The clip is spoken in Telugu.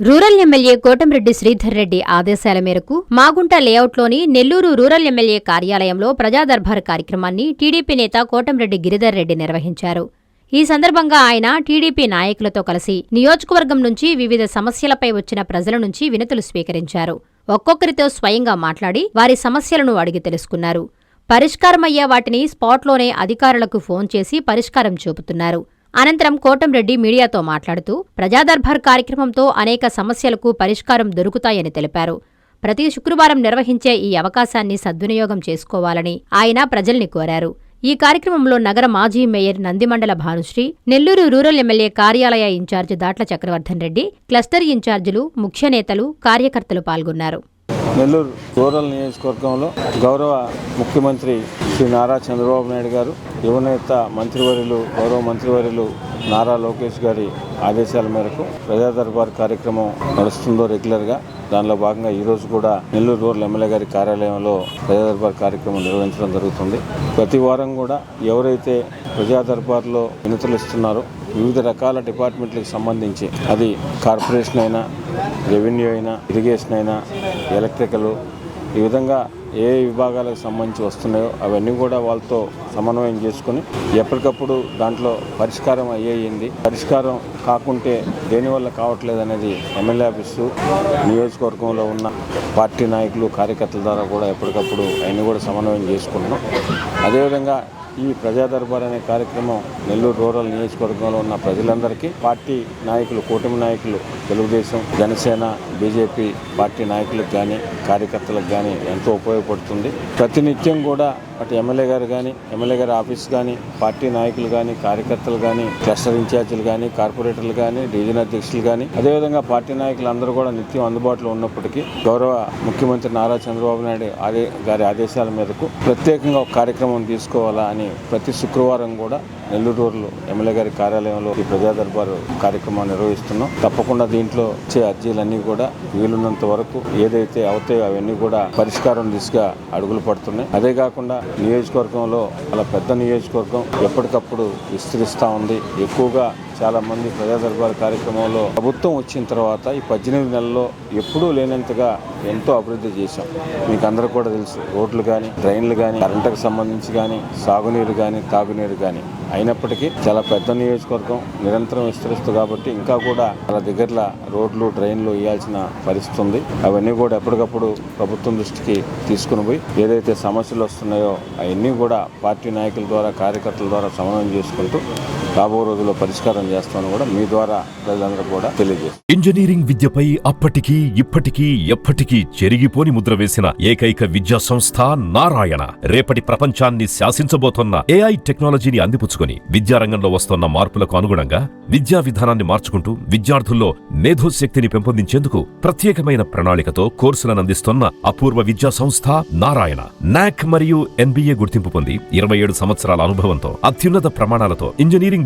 రూరల్ ఎమ్మెల్యే కోటంరెడ్డి శ్రీధర్ రెడ్డి ఆదేశాల మేరకు మాగుంట లేఅవుట్లోని నెల్లూరు రూరల్ ఎమ్మెల్యే కార్యాలయంలో ప్రజాదర్బార్ కార్యక్రమాన్ని టీడీపీ నేత కోటంరెడ్డి గిరిధర్ రెడ్డి నిర్వహించారు. ఈ సందర్భంగా ఆయన టీడీపీ నాయకులతో కలిసి నియోజకవర్గం నుంచి వివిధ సమస్యలపై వచ్చిన ప్రజల నుంచి వినతులు స్వీకరించారు. ఒక్కొక్కరితో స్వయంగా మాట్లాడి వారి సమస్యలను అడిగి తెలుసుకున్నారు. పరిష్కారమయ్యే వాటిని స్పాట్లోనే అధికారులకు ఫోన్ చేసి పరిష్కారం చూపుతున్నారు. అనంతరం కోటంరెడ్డి మీడియాతో మాట్లాడుతూ ప్రజాదర్బార్ కార్యక్రమంతో అనేక సమస్యలకు పరిష్కారం దొరుకుతాయని తెలిపారు. ప్రతి శుక్రవారం నిర్వహించే ఈ అవకాశాన్ని సద్వినియోగం చేసుకోవాలని ఆయన ప్రజల్ని కోరారు. ఈ కార్యక్రమంలో నగర మాజీ mayor Nandimandala Bhanushri Nellore rural MLA కార్యాలయ in charge Datla Chakravardhan Reddy cluster ఇన్ఛార్జీలు ముఖ్య నేతలు కార్యకర్తలు పాల్గొన్నారు. నెల్లూరు రూరల్ నియోజకవర్గంలో గౌరవ ముఖ్యమంత్రి శ్రీ నారా చంద్రబాబు నాయుడు గారు యువనేత మంత్రివర్యులు గౌరవ మంత్రివర్యులు నారా లోకేష్ గారి ఆదేశాల మేరకు ప్రజా దర్బార్ కార్యక్రమం నడుస్తుందో రెగ్యులర్గా దానిలో భాగంగా ఈరోజు కూడా నెల్లూరు రూరల్ ఎమ్మెల్యే గారి కార్యాలయంలో ప్రజా దర్బార్ కార్యక్రమం నిర్వహించడం జరుగుతుంది. ప్రతి వారం కూడా ఎవరైతే ప్రజా దర్బార్లో వినతులు ఇస్తున్నారు వివిధ రకాల డిపార్ట్మెంట్లకు సంబంధించి అది కార్పొరేషన్ అయినా రెవెన్యూ అయినా ఇరిగేషన్ అయినా ఎలక్ట్రికల్ ఈ విధంగా ఏ విభాగాలకు సంబంధించి వస్తున్నాయో అవన్నీ కూడా వాళ్ళతో సమన్వయం చేసుకుని ఎప్పటికప్పుడు దాంట్లో పరిష్కారం అయ్యేయింది పరిష్కారం కాకుంటే దేనివల్ల కావట్లేదు అనేది ఎమ్మెల్యే ఆఫీసు నియోజకవర్గంలో ఉన్న పార్టీ నాయకులు కార్యకర్తల ద్వారా కూడా ఎప్పటికప్పుడు అవన్నీ కూడా సమన్వయం చేసుకుంటున్నాం. అదేవిధంగా ఈ ప్రజాదర్బార్ అనే కార్యక్రమం నెల్లూరు రూరల్ నియోజకవర్గంలో ఉన్న ప్రజలందరికీ పార్టీ నాయకులు కూటమి నాయకులు తెలుగుదేశం జనసేన బీజేపీ పార్టీ నాయకులకు కానీ కార్యకర్తలకు కానీ ఎంతో ఉపయోగపడుతుంది. ప్రతినిత్యం కూడా అటు ఎమ్మెల్యే గారు కానీ ఎమ్మెల్యే గారి ఆఫీస్ కానీ పార్టీ నాయకులు కానీ కార్యకర్తలు కానీ క్లస్టర్ ఇన్ఛార్జీలు కానీ కార్పొరేటర్లు కానీ డివిజన్ అధ్యక్షులు కానీ అదేవిధంగా పార్టీ నాయకులు అందరూ కూడా నిత్యం అందుబాటులో ఉన్నప్పటికీ గౌరవ ముఖ్యమంత్రి నారా చంద్రబాబు నాయుడు ఆదే గారి ఆదేశాల మేరకు ప్రత్యేకంగా ఒక కార్యక్రమం తీసుకోవాలా అని ప్రతి శుక్రవారం కూడా నెల్లూరులో ఎమ్మెల్యే గారి కార్యాలయంలో ఈ ప్రజా దర్బారు కార్యక్రమాన్ని నిర్వహిస్తున్నాం. తప్పకుండా దీంట్లో వచ్చే అర్జీలన్నీ కూడా వీలున్నంత వరకు ఏదైతే అవుతాయో అవన్నీ కూడా పరిష్కారం దిశగా అడుగులు పడుతున్నాయి. అదే కాకుండా నియోజకవర్గంలో అలా పెద్ద నియోజకవర్గం ఎప్పటికప్పుడు విస్తరిస్తూ ఉంది. ఎక్కువగా చాలా మంది ప్రజా దర్బార్ కార్యక్రమంలో ప్రభుత్వం వచ్చిన తర్వాత ఈ పద్దెనిమిది నెలల్లో ఎప్పుడూ లేనంతగా ఎంతో అభివృద్ధి చేశాం. మీకు అందరూ కూడా తెలుసు రోడ్లు కానీ డ్రైన్లు కానీ కరెంటుకు సంబంధించి కానీ సాగునీరు కానీ తాగునీరు కానీ అయినప్పటికీ చాలా పెద్ద నియోజకవర్గం నిరంతరం విస్తరిస్తుంది కాబట్టి ఇంకా కూడా చాలా దగ్గరలో రోడ్లు డ్రైన్లు వేయాల్సిన పరిస్థితి ఉంది. అవన్నీ కూడా ఎప్పటికప్పుడు ప్రభుత్వం దృష్టికి తీసుకుని పోయి ఏదైతే సమస్యలు వస్తున్నాయో అవన్నీ కూడా పార్టీ నాయకుల ద్వారా కార్యకర్తల ద్వారా సమన్వయం చేసుకుంటూ రాబో రోజుల్లో పరిష్కారం చేస్తామని కూడా మీ ద్వారా ప్రజలందరూ కూడా తెలియజేస్తాం. ఇంజనీరింగ్ విద్యపై అప్పటికీ ఇప్పటికీ ఎప్పటికీ చెరిగిపోని ముద్ర వేసిన ఏకైక విద్యా సంస్థ నారాయణ. రేపటి ప్రపంచాన్ని శాసించబోతున్న ఏఐ టెక్నాలజీని అందిపుచ్చుకొని విద్యారంగంలో వస్తున్న మార్పులకు అనుగుణంగా విద్యా విధానాన్ని మార్చుకుంటూ విద్యార్థుల్లో మేధోశక్తిని పెంపొందించేందుకు ప్రత్యేకమైన ప్రణాళికతో కోర్సులను అందిస్తున్న అపూర్వ విద్యా సంస్థ నారాయణ. నాక్ మరియు ఎన్బిఏ గుర్తింపు పొంది ఇరవై ఏడు సంవత్సరాల అనుభవంతో అత్యున్నత ప్రమాణాలతో ఇంజనీరింగ్